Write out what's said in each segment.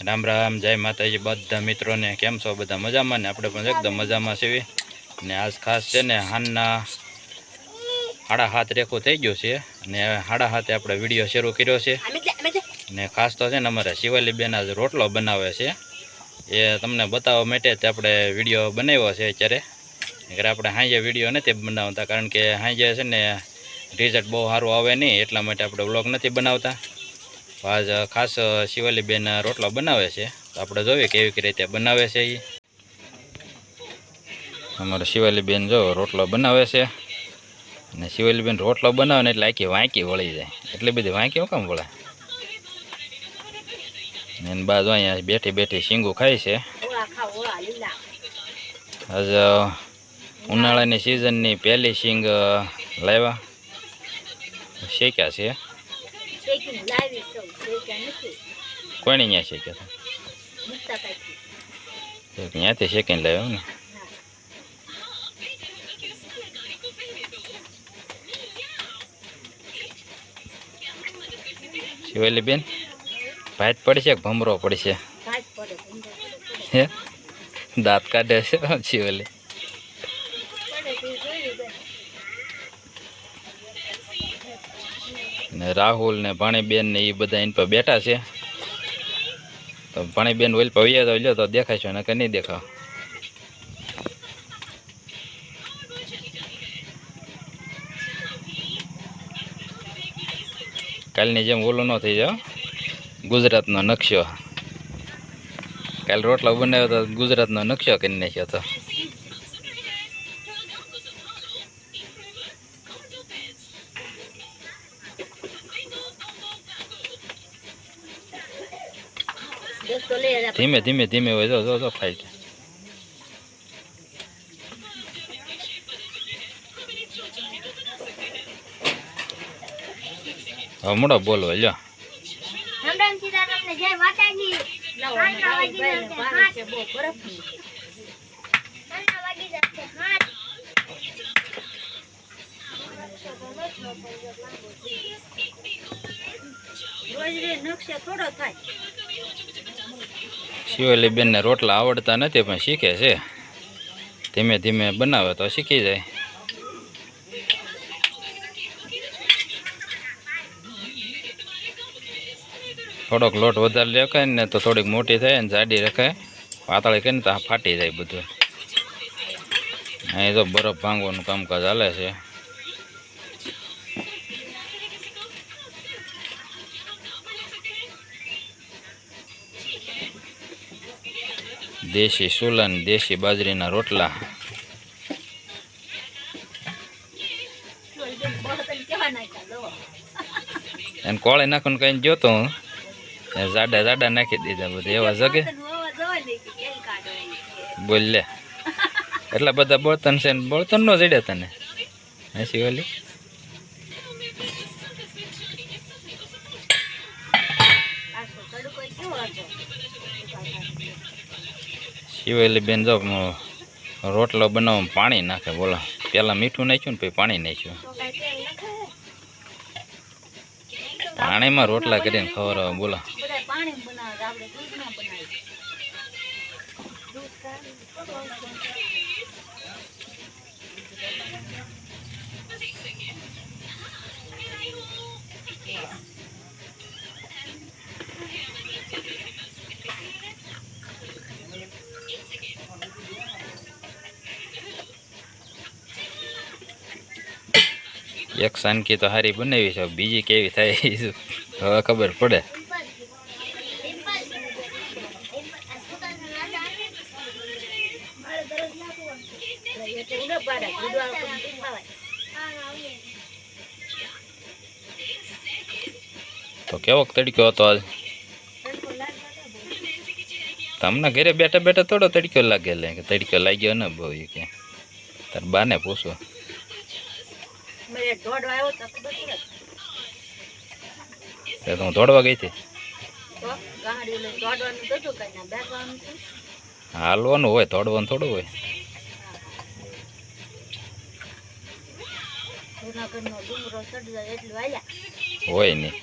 રામ રામ જય માતાજી બધા મિત્રોને કેમ છો? બધા મજામાં ને? આપણે પણ એકદમ મજામાં છીએ. ને આજ ખાસ છે ને હાનના હાડા હાથ રેખો થઈ ગયો છે. ને હાડા હાથે આપણે વીડિયો શરૂ કર્યો છે. ને ખાસ તો છે ને અમારે શિવાલી બેન આજ રોટલો બનાવે છે. એ તમને બતાવવા માટે જ આપણે વીડિયો બનાવ્યો છે અત્યારે. એટલે આપણે હાંજે વીડિયો નથી બનાવતા કારણ કે હાંજે છે ને રિઝલ્ટ બહુ સારું આવે નહીં એટલા માટે આપણે વ્લોગ નથી બનાવતા. તો આજ ખાસ શિવાલી રોટલા બનાવે છે. તો આપણે જોઈએ કેવી રીતે બનાવે છે એ અમારા શિવાલી બેન જો રોટલો બનાવે છે. અને શિવાલી બેન રોટલો બનાવે ને એટલે આખી વાંકી વળી જાય. એટલી બધી વાંકી કામ વળે? એને બાજુ અહીંયા બેઠી બેઠી શીંગું ખાય છે. આજ ઉનાળાની સિઝનની પહેલી શીંગ લાવ્યા. શેક્યા છે. કોઈની ત્યાં શેક્યા હતા? ત્યાં ત્યાંથી શેકીને લાવ્યો ને શિવાલી બેન ભાત પડશે કે ભમરો પડશે? હે? દાંત કાઢે છે શિવાલી. ને રાહુલ ને ભાણીબેન ને એ બધા એની પર બેઠા છે. તો ભાણીબેન ઓઇલ પર તો લ્યો તો દેખાય ને કે નહીં દેખાવ કાલની જેમ ઓલો ન થઈ જાવ ગુજરાતનો નકશો. કાલ રોટલો બનાવ્યો તો ગુજરાતનો નકશો કરી નાખ્યો હતો ધીમે ધીમે ધીમે હોય જો જો જો ફાઈટ. હમણાં બોલો લ્યો. થોડો થાય. શિવાલી બેનને રોટલા આવડતા નથી, પણ શીખે છે. ધીમે ધીમે બનાવે તો શીખી જાય. થોડોક લોટ વધારે રખાય ને તો થોડીક મોટી થાય ને જાડી રખાય. પાતળી કરીને તો ફાટી જાય બધું. અહીં તો બરફ ભાંગવાનું કામકાજ હાલે છે. દેશી સુલન, દેશી બાજરીના રોટલા. એને કોળે નાખવાનું કઈ જોતો હું. જાડા જાડા નાખી દીધા બધા. એવા જગે. બોલ લે. એટલા બધા બળતણ છે બળતણ નો જડ્યા તને? હસી ઓલી શિવાલી બેન જો રોટલો બનાવવામાં પાણી નાખે, બોલો. પેલા મીઠું નાખ્યું ને પછી પાણી નાખ્યું. પાણીમાં રોટલા કરીને ખવડાવે, બોલો બધા પાણી બનાવે આપણે દૂધમાં બનાવીએ દૂધ એક સાનકી તો હારી બનાવી છે, બીજી કેવી થાય હવે ખબર પડે. તો કેવો તડક્યો હતો આજ? તમને ઘરે બેઠા બેઠા થોડો તડક્યો લાગે લે તડક્યો લાગ્યો ને બહુ એ કે તાર બાને પૂછો. તો હું દોડવા ગઈ હતી? હાલવાનું હોય દોડવાનું થોડું હોય. જૂનાગઢનો ડુંગરો ચડી જાય એટલું હોય. નહીં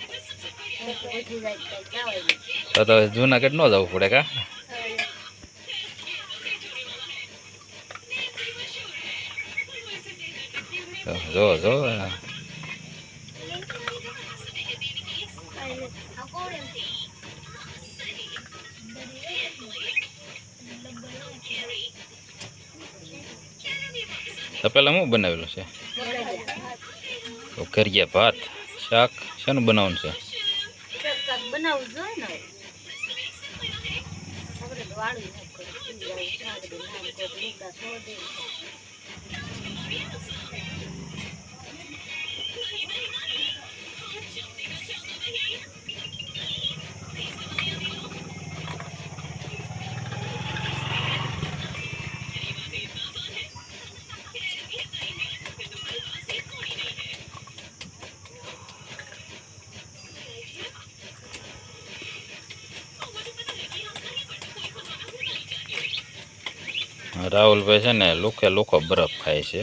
તો જુનાગઢ ન જવું પડે કા? જો જો. જો તો પેલા શું બનાવેલું છે? કરીએ ભાત, શાક, શેનું બનાવવાનું છે? બનાવવું રાહુલભાઈ છે ને લોકે લોકો બરફ ખાય છે.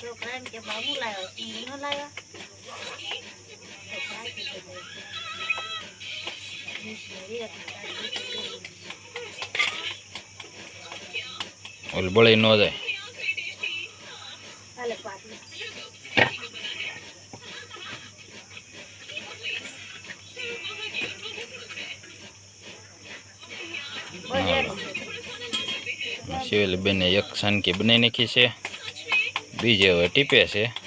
છોકરા એમ કે બા હું લાવ્યો શીંગું ન લાવ્યા બળી ન જાય. શિવેલી બેને એક સાનકી બનાવી નાખી છે. બીજે હવે ટીપે છે.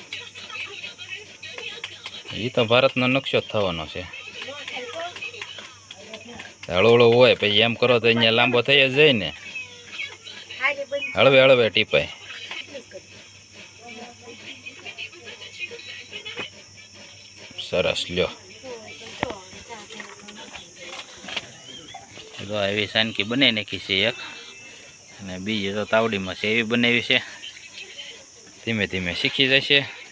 એ તો ભારતનો નકશો થવાનો છે. હળવળો હોય, પછી એમ કરો તો અહીંયા લાંબો થઈ જાય ને. હળવે હળવે ટીપાય સરસ, લ્યો. તો એવી સાનકી બનાવી નાખી છે એક. અને બીજી તો તાવડીમાં છે એવી બનાવી છે. ધીમે ધીમે શીખી જશે.